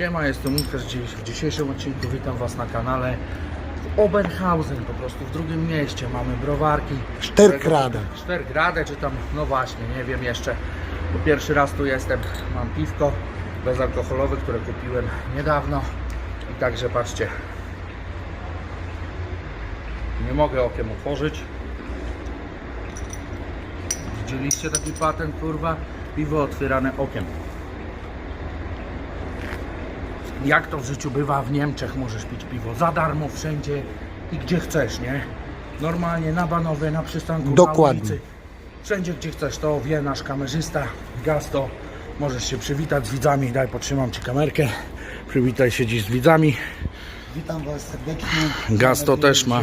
Siema, jestem Łukasz. W dzisiejszym odcinku witam Was na kanale w Oberhausen, po prostu w drugim mieście. Mamy browarki. Szterkradę. Sztergradę, czy tam, no właśnie, nie wiem jeszcze. Bo pierwszy raz tu jestem. Mam piwko bezalkoholowe, które kupiłem niedawno. I także patrzcie. Nie mogę okiem otworzyć. Widzieliście taki patent, kurwa? Piwo otwierane okiem. Jak to w życiu bywa, w Niemczech możesz pić piwo za darmo wszędzie i gdzie chcesz, nie? Normalnie na Banowie, na przystanku, Dokładnie. na ulicy. Wszędzie gdzie chcesz, to wie nasz kamerzysta, Gasto. Możesz się przywitać z widzami, daj potrzymam Ci kamerkę. Przywitaj się dziś z widzami. Witam Was serdecznie. Gaz to Mam nadzieję, też ma.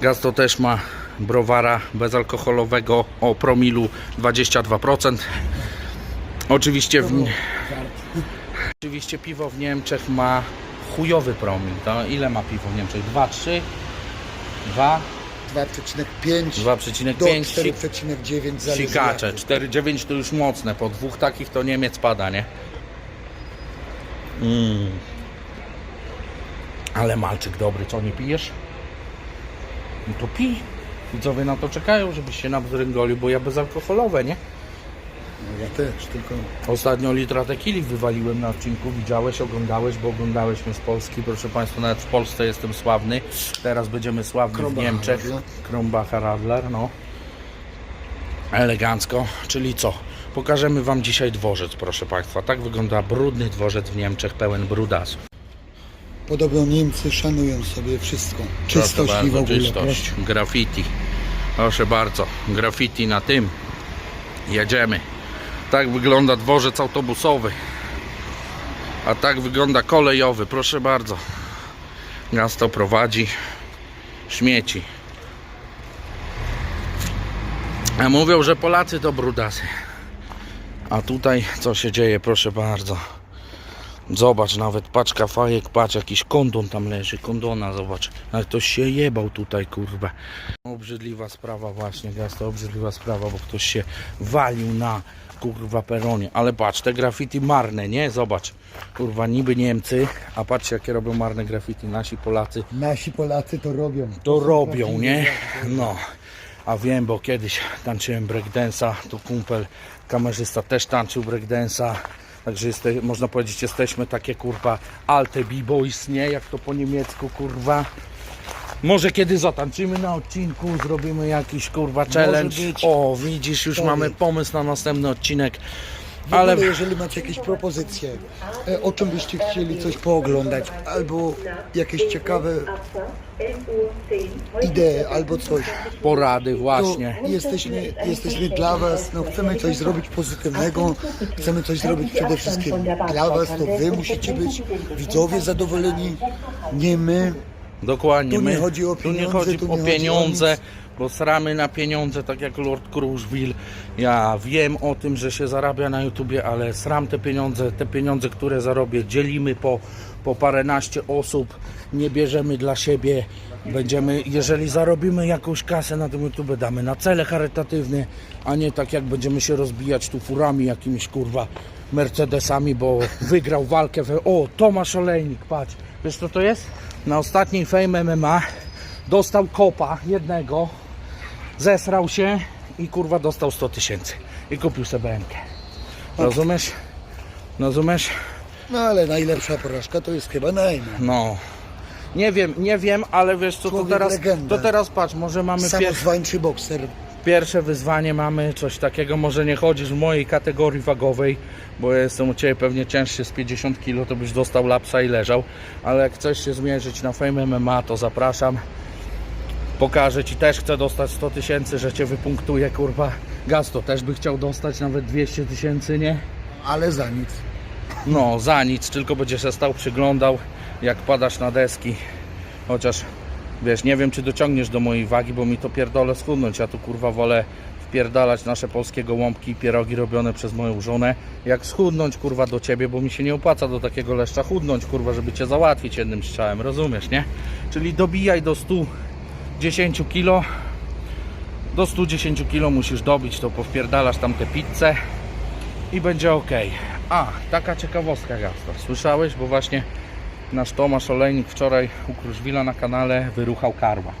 Gasto też ma browara bezalkoholowego o promilu 22%. Oczywiście w, Oczywiście piwo w Niemczech ma chujowy promil. To ile ma piwo w Niemczech? 2, 3, 2, 2,5 do 2,5 sik- 4,9 zależy sikacze. jak. 4,9 to już mocne. Po dwóch takich to Niemiec pada, nie? Mm. Ale malczyk dobry, co nie pijesz? No to pij. Widzowie na to czekają, żebyś się nabzdręgolił, bo ja bezalkoholowe, nie? Ja też, tylko Ostatnio litra tequili wywaliłem na odcinku. Widziałeś, oglądałeś, bo oglądałeś mnie z Polski. Proszę Państwa, nawet w Polsce jestem sławny. Teraz będziemy sławni w Krombacher Niemczech. Radler. Krombacher Radler, no. Elegancko. Czyli co? Pokażemy Wam dzisiaj dworzec, proszę Państwa. Tak wygląda brudny dworzec w Niemczech, pełen brudasów. podobno Niemcy szanują sobie wszystko. Czystość i w ogóle. czystość. Graffiti. Proszę bardzo. Graffiti na tym. Jedziemy. Tak wygląda dworzec autobusowy. A tak wygląda kolejowy. Proszę bardzo. Miasto prowadzi śmieci. A mówią, że Polacy to brudasy. A tutaj co się dzieje, proszę bardzo. Zobacz, nawet paczka fajek, patrz, jakiś kondon tam leży, kondona, zobacz. Ale ktoś się jebał tutaj, kurwa. Obrzydliwa sprawa właśnie, gaz to obrzydliwa sprawa, bo ktoś się walił na, kurwa, peronie. Ale patrz, te graffiti marne, nie? Zobacz. Kurwa, niby Niemcy, a patrz, jakie robią marne graffiti nasi Polacy. Nasi Polacy to robią. To robią, nie? No. A wiem, bo kiedyś tańczyłem breakdance'a, tu kumpel, kamerzysta też tańczył breakdance'a. Także jeste, można powiedzieć, jesteśmy takie kurwa alte b-boys, nie? Jak to po niemiecku, kurwa. Może kiedy zatańczymy na odcinku, zrobimy jakiś kurwa challenge. być. O, widzisz, już Powiedz. mamy pomysł na następny odcinek. W ogóle, Ale jeżeli macie jakieś propozycje, e, o czym byście chcieli coś pooglądać, albo jakieś ciekawe idee, albo coś, porady to właśnie. jesteśmy, jesteśmy dla Was, no chcemy coś zrobić pozytywnego, chcemy coś zrobić przede wszystkim dla Was, to Wy musicie być, widzowie zadowoleni, nie my. Dokładnie. Tu nie my, chodzi o tu nie pieniądze, chodzi tu nie o chodzi o pieniądze, bo sramy na pieniądze, tak jak Lord Cruzville. Ja wiem o tym, że się zarabia na YouTubie, ale sram te pieniądze, te pieniądze, które zarobię, dzielimy po, po paręnaście osób, nie bierzemy dla siebie. Będziemy, jeżeli zarobimy jakąś kasę na tym YouTube, damy na cele charytatywne, a nie tak jak będziemy się rozbijać tu furami jakimiś kurwa Mercedesami, bo wygrał walkę. We... O, Tomasz Olejnik, patrz. Wiesz co to jest? Na ostatniej Fame MMA dostał kopa jednego, zesrał się i kurwa dostał 100 tysięcy. I kupił sobie BMK. Rozumiesz? Rozumiesz? No ale najlepsza porażka to jest chyba Najman. No. Nie wiem, nie wiem, ale wiesz co, to Człowiek teraz, legenda. to teraz patrz, może mamy pier Samozwańczy bokser. Pierwsze wyzwanie, mamy coś takiego, może nie chodzisz w mojej kategorii wagowej, bo ja jestem u Ciebie pewnie cięższy z 50 kg, to byś dostał lapsa i leżał, ale jak chcesz się zmierzyć na Fame MMA, to zapraszam. Pokażę Ci, też chcę dostać 100 tysięcy, że Cię wypunktuję, kurwa. Gasto też by chciał dostać nawet 200 tysięcy, nie? Ale za nic. No, za nic, tylko będzie się stał, przyglądał, jak padasz na deski. Chociaż, wiesz, nie wiem, czy dociągniesz do mojej wagi, bo mi to pierdolę schudnąć. Ja tu, kurwa, wolę wpierdalać nasze polskie gołąbki i pierogi robione przez moją żonę, jak schudnąć, kurwa, do Ciebie, bo mi się nie opłaca do takiego leszcza chudnąć, kurwa, żeby Cię załatwić jednym strzałem, rozumiesz, nie? Czyli dobijaj do 110 kilo, do 110 kg musisz dobić, to powpierdalasz tam te pizzę i będzie ok. A, taka ciekawostka Gasto. Słyszałeś, bo właśnie nasz Tomasz Olejnik wczoraj u Kruszwila na kanale wyruchał karła.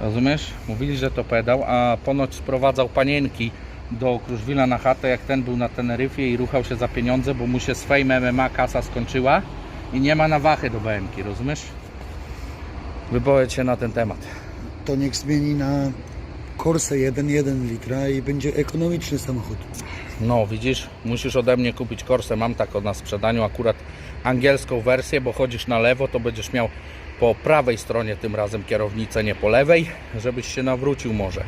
Rozumiesz? Mówili, że to pedał, a ponoć sprowadzał panienki do Kruszwila na chatę, jak ten był na Teneryfie i ruchał się za pieniądze, bo mu się z Fame MMA kasa skończyła i nie ma na wachy do BMK, rozumiesz? Wypowiedź się na ten temat. To niech zmieni na Corsa 1,1 litra i będzie ekonomiczny samochód. No, widzisz, musisz ode mnie kupić Corsę. Mam taką na sprzedaniu, akurat angielską wersję, bo chodzisz na lewo, to będziesz miał po prawej stronie tym razem kierownicę, nie po lewej, żebyś się nawrócił może.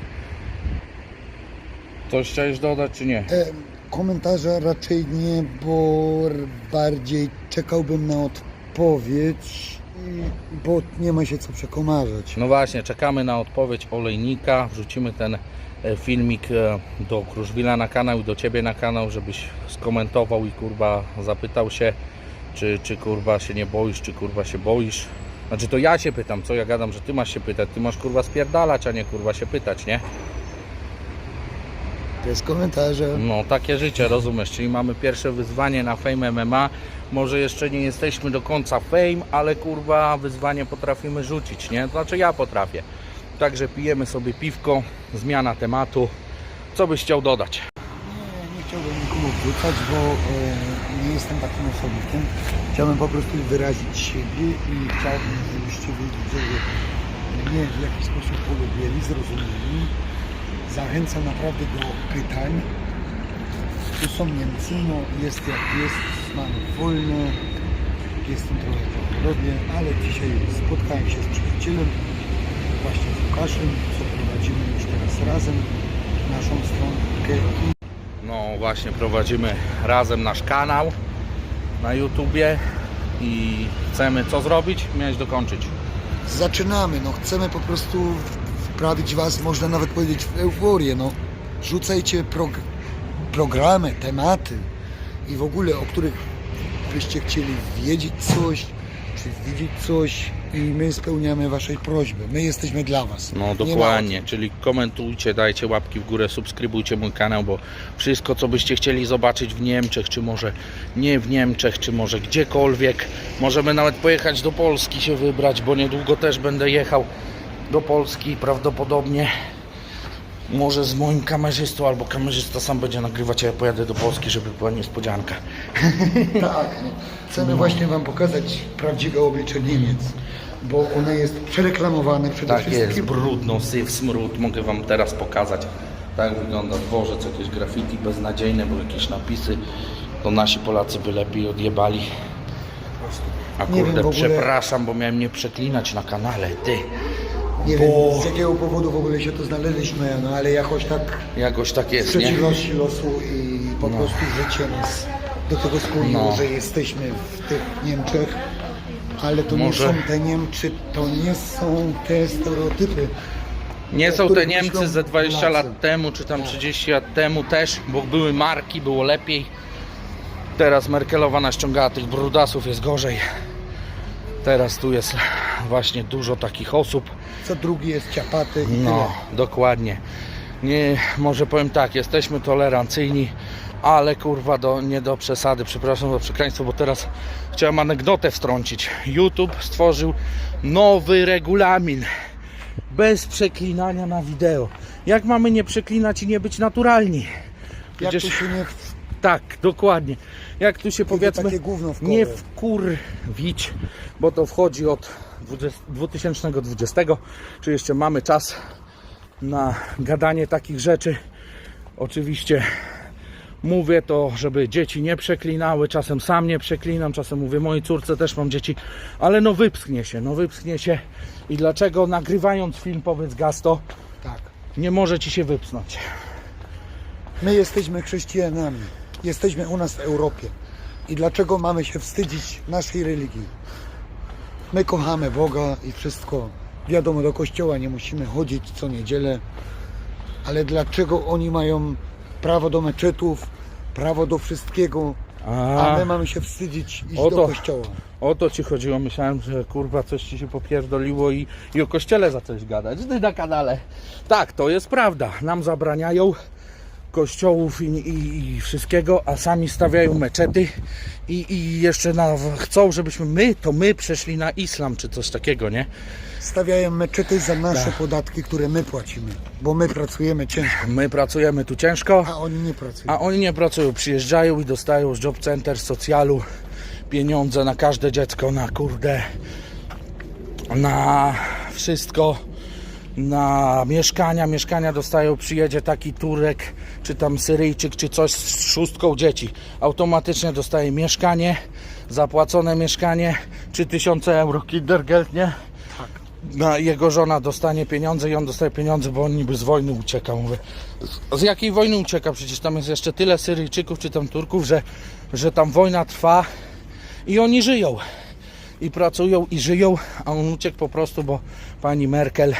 Coś chciałeś dodać, czy nie? E, komentarza raczej nie, bo bardziej czekałbym na odpowiedź, bo nie ma się co przekomarzać. No właśnie, czekamy na odpowiedź olejnika. Wrzucimy ten e, filmik e, do Kruszwila na kanał i do Ciebie na kanał, żebyś skomentował i kurwa zapytał się, czy, czy kurwa się nie boisz, czy kurwa się boisz. Znaczy to ja się pytam, co ja gadam, że Ty masz się pytać. Ty masz kurwa spierdalać, a nie kurwa się pytać, nie? Bez komentarza. No takie życie, rozumiesz? Czyli mamy pierwsze wyzwanie na Fame MMA. Może jeszcze nie jesteśmy do końca Fame, ale kurwa wyzwanie potrafimy rzucić, nie? Znaczy ja potrafię. Także pijemy sobie piwko, zmiana tematu. Co byś chciał dodać? Nie, nie chciałbym nikomu wrzucać, bo e, nie jestem takim osobnikiem. Chciałbym po prostu wyrazić siebie i chciałbym, żebyście wy widzowie mnie w jakiś sposób polubieli, zrozumieli. Zachęcam naprawdę do pytań. Tu są Niemcy, no jest jak jest, mamy wolne. Jestem trochę po chorobie, ale dzisiaj spotkałem się z przyjacielem, właśnie z Łukaszem, co prowadzimy już teraz razem naszą stronkę i No właśnie prowadzimy razem nasz kanał na YouTubie i chcemy co zrobić? Miałeś dokończyć. Zaczynamy, no chcemy po prostu wprawić Was, można nawet powiedzieć, w euforię, no. Rzucajcie prog- programy, tematy i w ogóle, o których byście chcieli wiedzieć coś, czy widzieć coś i my spełniamy Waszej prośby. My jesteśmy dla Was. No dokładnie, czyli komentujcie, dajcie łapki w górę, subskrybujcie mój kanał, bo wszystko co byście chcieli zobaczyć w Niemczech, czy może nie w Niemczech, czy może gdziekolwiek, możemy nawet pojechać do Polski się wybrać, bo niedługo też będę jechał do Polski prawdopodobnie. Może z moim kamerzystą, albo kamerzysta sam będzie nagrywać, a ja pojadę do Polski, żeby była niespodzianka. Tak, no. chcemy właśnie Wam pokazać prawdziwe oblicze Niemiec, bo one jest przereklamowane przede Tak jest, wszystkim. brudno, syf, smród. Mogę Wam teraz pokazać. Tak wygląda dworzec, jakieś graffiti beznadziejne, bo jakieś napisy. To nasi Polacy by lepiej odjebali. A wiem, kurde, ogóle- przepraszam, bo miałem nie przeklinać na kanale. Ty, Nie Bo- wiem z jakiego powodu w ogóle się to znaleźliśmy, no ale jakoś tak jakoś tak w jest, przeciwności losu i po prostu życie nas do tego skłoniło, No. że jesteśmy w tych Niemczech. Ale to Może- nie są te Niemcy, to nie są te stereotypy. Nie są te Niemcy ze 20 Polacy. lat temu, czy tam 30 lat temu też, bo były marki, było lepiej. Teraz Merkelowa naściągała tych brudasów, jest gorzej. Teraz tu jest właśnie dużo takich osób. Co drugi jest ciapaty i No, tyle. dokładnie. Nie, może powiem tak, jesteśmy tolerancyjni, ale kurwa do, nie do przesady, przepraszam za przekleństwo, bo teraz chciałem anegdotę wtrącić. YouTube stworzył nowy regulamin bez przeklinania na wideo. Jak mamy nie przeklinać i nie być naturalni? Jak Przecież to się nie... tak, dokładnie. Jak tu się powiedzmy, nie wkurwić, bo to wchodzi od 20, 2020, czy jeszcze mamy czas na gadanie takich rzeczy. Oczywiście mówię to, żeby dzieci nie przeklinały, czasem sam nie przeklinam, czasem mówię mojej córce też mam dzieci, ale no wypsknie się, no wypsknie się i dlaczego nagrywając film powiedz Gasto, Tak. nie może ci się wypsnąć. My jesteśmy chrześcijanami. Jesteśmy u nas w Europie. I dlaczego mamy się wstydzić naszej religii? My kochamy Boga i wszystko. Wiadomo, do kościoła nie musimy chodzić co niedzielę. Ale dlaczego oni mają prawo do meczetów, prawo do wszystkiego, a my mamy się wstydzić iść O do to- kościoła? O to ci chodziło, myślałem, że kurwa coś ci się popierdoliło i, i o kościele za coś gadać. Ty na kanale. Tak, to jest prawda. Nam zabraniają kościołów i, i, i wszystkiego, a sami stawiają meczety i, i jeszcze na, chcą, żebyśmy my, to my przeszli na islam czy coś takiego, nie? Stawiają meczety za nasze Tak. podatki, które my płacimy, bo my pracujemy ciężko, My pracujemy tu ciężko, a oni nie pracują. a oni nie pracują, przyjeżdżają i dostają z job center, z socjalu pieniądze na każde dziecko, na kurde, na wszystko, na mieszkania, mieszkania dostają, przyjedzie taki Turek, czy tam Syryjczyk, czy coś z szóstką dzieci, automatycznie dostaje mieszkanie, zapłacone mieszkanie, 3000 euro Kindergeld, nie? na jego żona dostanie pieniądze i on dostaje pieniądze, bo on niby z wojny ucieka. Mówię, z- z jakiej wojny ucieka? Przecież tam jest jeszcze tyle Syryjczyków czy tam Turków, że, że tam wojna trwa i oni żyją. I pracują i żyją, a on uciekł po prostu, bo pani Merkel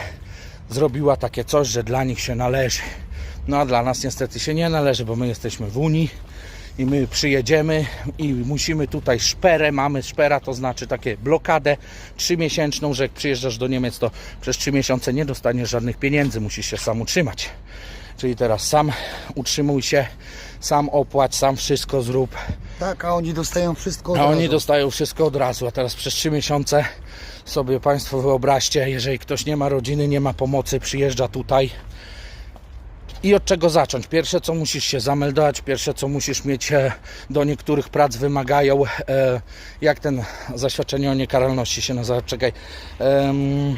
zrobiła takie coś, że dla nich się należy. No a dla nas niestety się nie należy, bo my jesteśmy w Unii i my przyjedziemy i musimy tutaj szperę, mamy szpera, to znaczy takie blokadę trzymiesięczną, że jak przyjeżdżasz do Niemiec, to przez trzy miesiące nie dostaniesz żadnych pieniędzy, musisz się sam utrzymać. Czyli teraz sam utrzymuj się, sam opłać, sam wszystko zrób, Tak, a oni dostają wszystko od a oni razu. dostają wszystko od razu, a teraz przez trzy miesiące sobie Państwo wyobraźcie, jeżeli ktoś nie ma rodziny, nie ma pomocy, przyjeżdża tutaj i od czego zacząć? Pierwsze co musisz się zameldować, pierwsze co musisz mieć e, do niektórych prac wymagają, e, jak ten zaświadczenie o niekaralności się nazywa, czekaj. em,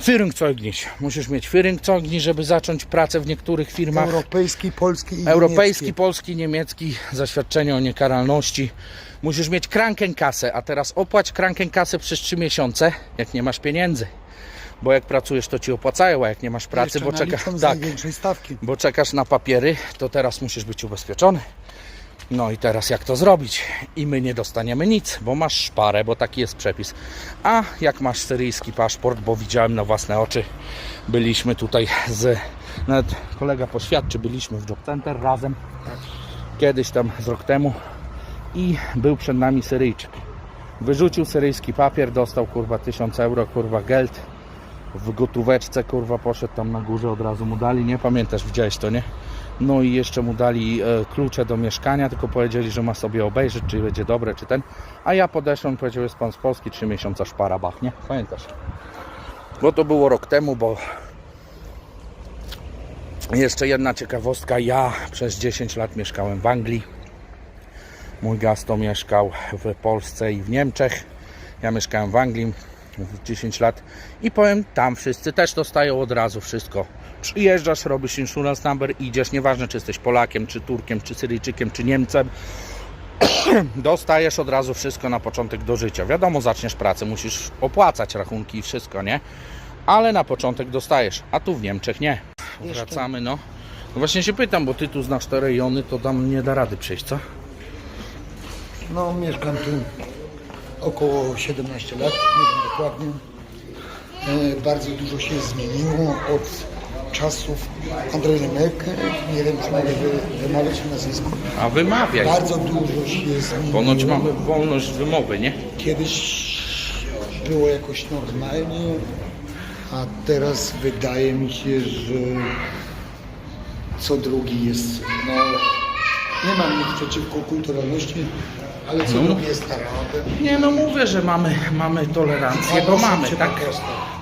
Führungszeugnis. Musisz mieć Führungszeugnis, żeby zacząć pracę w niektórych firmach. Europejski, polski i Europejski, niemiecki. polski, niemiecki, zaświadczenie o niekaralności. Musisz mieć krankenkasę, a teraz opłać krankenkasę przez 3 miesiące, jak nie masz pieniędzy. Bo jak pracujesz, to ci opłacają, a jak nie masz pracy, Jeszcze bo z tak, stawki. bo czekasz na papiery, to teraz musisz być ubezpieczony. No i teraz jak to zrobić? I my nie dostaniemy nic, bo masz szparę, bo taki jest przepis. A jak masz syryjski paszport, bo widziałem na własne oczy, byliśmy tutaj z, nawet kolega poświadczy, byliśmy w Job Center razem, kiedyś tam z rok temu i był przed nami Syryjczyk. Wyrzucił syryjski papier, dostał kurwa 1000 euro, kurwa geld w gotóweczce, kurwa poszedł tam na górze, od razu mu dali, nie pamiętasz, widziałeś to, nie? No i jeszcze mu dali e, klucze do mieszkania, tylko powiedzieli, że ma sobie obejrzeć, czy będzie dobre, czy ten. A ja podeszłem, powiedział, jest pan z Polski, 3 miesiące szpara bach, nie? Pamiętasz? Bo to było rok temu, bo jeszcze jedna ciekawostka, ja przez 10 lat mieszkałem w Anglii. Mój gasto mieszkał w Polsce i w Niemczech. Ja mieszkałem w Anglii w 10 lat i powiem, tam wszyscy też dostają od razu wszystko. Przyjeżdżasz, robisz insurance number, idziesz, nieważne czy jesteś Polakiem, czy Turkiem, czy Syryjczykiem, czy Niemcem, dostajesz od razu wszystko na początek do życia. Wiadomo, zaczniesz pracę, musisz opłacać rachunki i wszystko, nie? Ale na początek dostajesz, a tu w Niemczech nie. Wracamy, no. No Właśnie się pytam, bo ty tu znasz te rejony, to tam nie da rady przejść, co? No, mieszkam tu około 17 lat, nie wiem dokładnie. E, bardzo dużo się zmieniło od czasów Andrzej Remek. Nie wiem, czy mogę wy, wymawiać nazwisko. A wymawiaj. Bardzo dużo się zmieniło. Ponoć mamy wolność wymowy, nie? Kiedyś było jakoś normalnie, a teraz wydaje mi się, że co drugi jest. No, nie mam nic przeciwko kulturalności, ale co drugi jest tarantem. Nie no mówię, że mamy, mamy tolerancję, bo mamy, tak?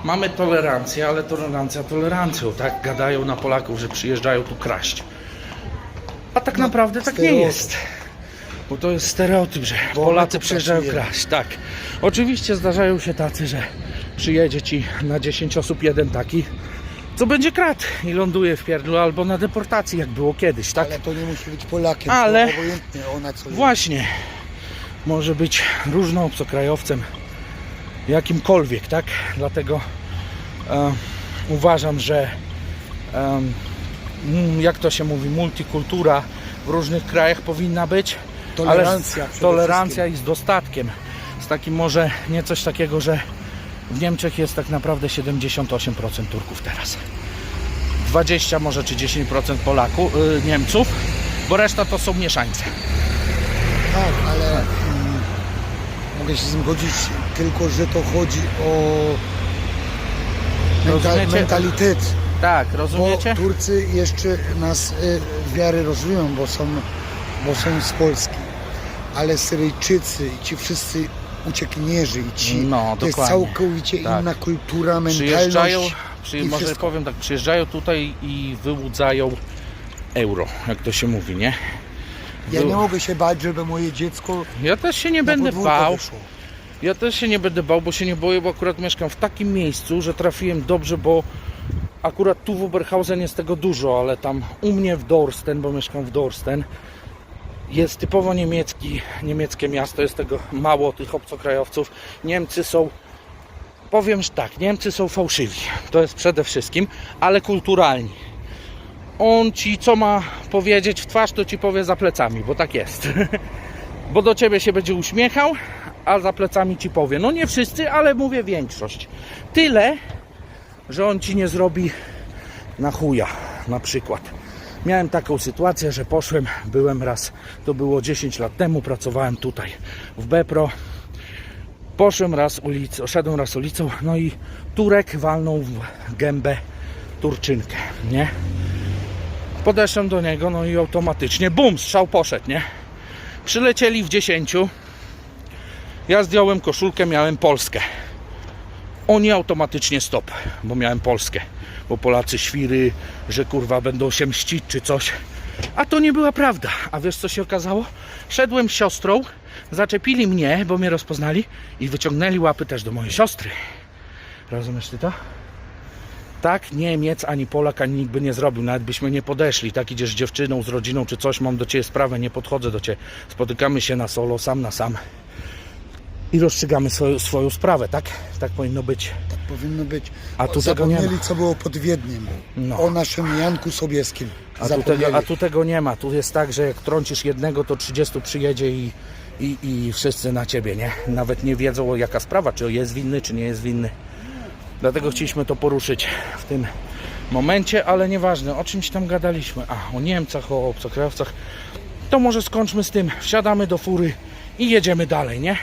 Mamy tolerancję, ale tolerancja tolerancją, tak? Gadają na Polaków, że przyjeżdżają tu kraść. A tak naprawdę tak nie jest. Bo to jest stereotyp, że Bo Polacy przyjeżdżają kraść, tak. Oczywiście zdarzają się tacy, że przyjedzie ci na 10 osób jeden taki, co będzie krat i ląduje w pierdlu albo na deportacji, jak było kiedyś, tak? Ale to nie musi być Polakiem, Ale- obojętnie ona co Właśnie. Może być różną obcokrajowcem, jakimkolwiek, tak? Dlatego e, uważam, że mm, jak to się mówi, multikultura w różnych krajach powinna być. Tolerancja ale tolerancja i z dostatkiem. Z takim może nie coś takiego, że w Niemczech jest tak naprawdę 78% Turków teraz. 20 może czy 10% Polaków, y, Niemców, bo reszta to są mieszańcy. Tak, ale mogę się z tym godzić, tylko że to chodzi o mental, Rozumiecie? mentalitet. Tak, Bo rozumiecie? Turcy jeszcze nas y, w miarę rozumieją, bo są, bo są z Polski. Ale Syryjczycy i ci wszyscy uciekinierzy i ci, No, to jest dokładnie. całkowicie Tak. inna kultura, mentalność. Przyjeżdżają, przy, i może wszystko. powiem tak, przyjeżdżają tutaj i wyłudzają euro, jak to się mówi, nie? Ja nie mogę się bać, żeby moje dziecko Ja też się nie będę bał. wyszło. Ja też się nie będę bał, bo się nie boję, bo akurat mieszkam w takim miejscu, że trafiłem dobrze, bo akurat tu w Oberhausen jest tego dużo, ale tam u mnie w Dorsten, bo mieszkam w Dorsten, jest typowo niemiecki, niemieckie miasto, jest tego mało tych obcokrajowców. Niemcy są, powiem że tak, Niemcy są fałszywi, to jest przede wszystkim, ale kulturalni. On ci co ma powiedzieć w twarz, to ci powie za plecami, bo tak jest. bo do ciebie się będzie uśmiechał, a za plecami ci powie. No nie wszyscy, ale mówię większość. Tyle, że on ci nie zrobi na chuja, na przykład. Miałem taką sytuację, że poszłem, byłem raz, to było 10 lat temu, pracowałem tutaj w Bepro. Poszłem raz ulicą, szedłem raz ulicą, no i Turek walnął w gębę Turczynkę, nie? Podeszłem do niego, no i automatycznie, bum, strzał poszedł, nie? Przylecieli w 10. Ja zdjąłem koszulkę, miałem Polskę. Oni automatycznie stop, bo miałem Polskę. Bo Polacy świry, że kurwa będą się mścić czy coś. A to nie była prawda. A wiesz co się okazało? Szedłem z siostrą, zaczepili mnie, bo mnie rozpoznali i wyciągnęli łapy też do mojej siostry. Rozumiesz ty to? Tak Niemiec, ani Polak, ani nikt by nie zrobił, nawet byśmy nie podeszli. Tak idziesz z dziewczyną, z rodziną czy coś, mam do ciebie sprawę, nie podchodzę do ciebie. Spotykamy się na solo, sam na sam i rozstrzygamy swoją, swoją sprawę, tak? Tak powinno być. Tak powinno być. A tu tego nie ma. co było pod Wiedniem. No. O naszym Janku Sobieskim. A tu, tego, a tu tego nie ma. Tu jest tak, że jak trącisz jednego, to 30 przyjedzie i, i, i wszyscy na ciebie, nie? Nawet nie wiedzą jaka sprawa, czy jest winny, czy nie jest winny. Dlatego chcieliśmy to poruszyć w tym momencie, ale nieważne, o czymś tam gadaliśmy. A, o Niemcach, o obcokrajowcach. To może skończmy z tym. Wsiadamy do fury i jedziemy dalej, nie?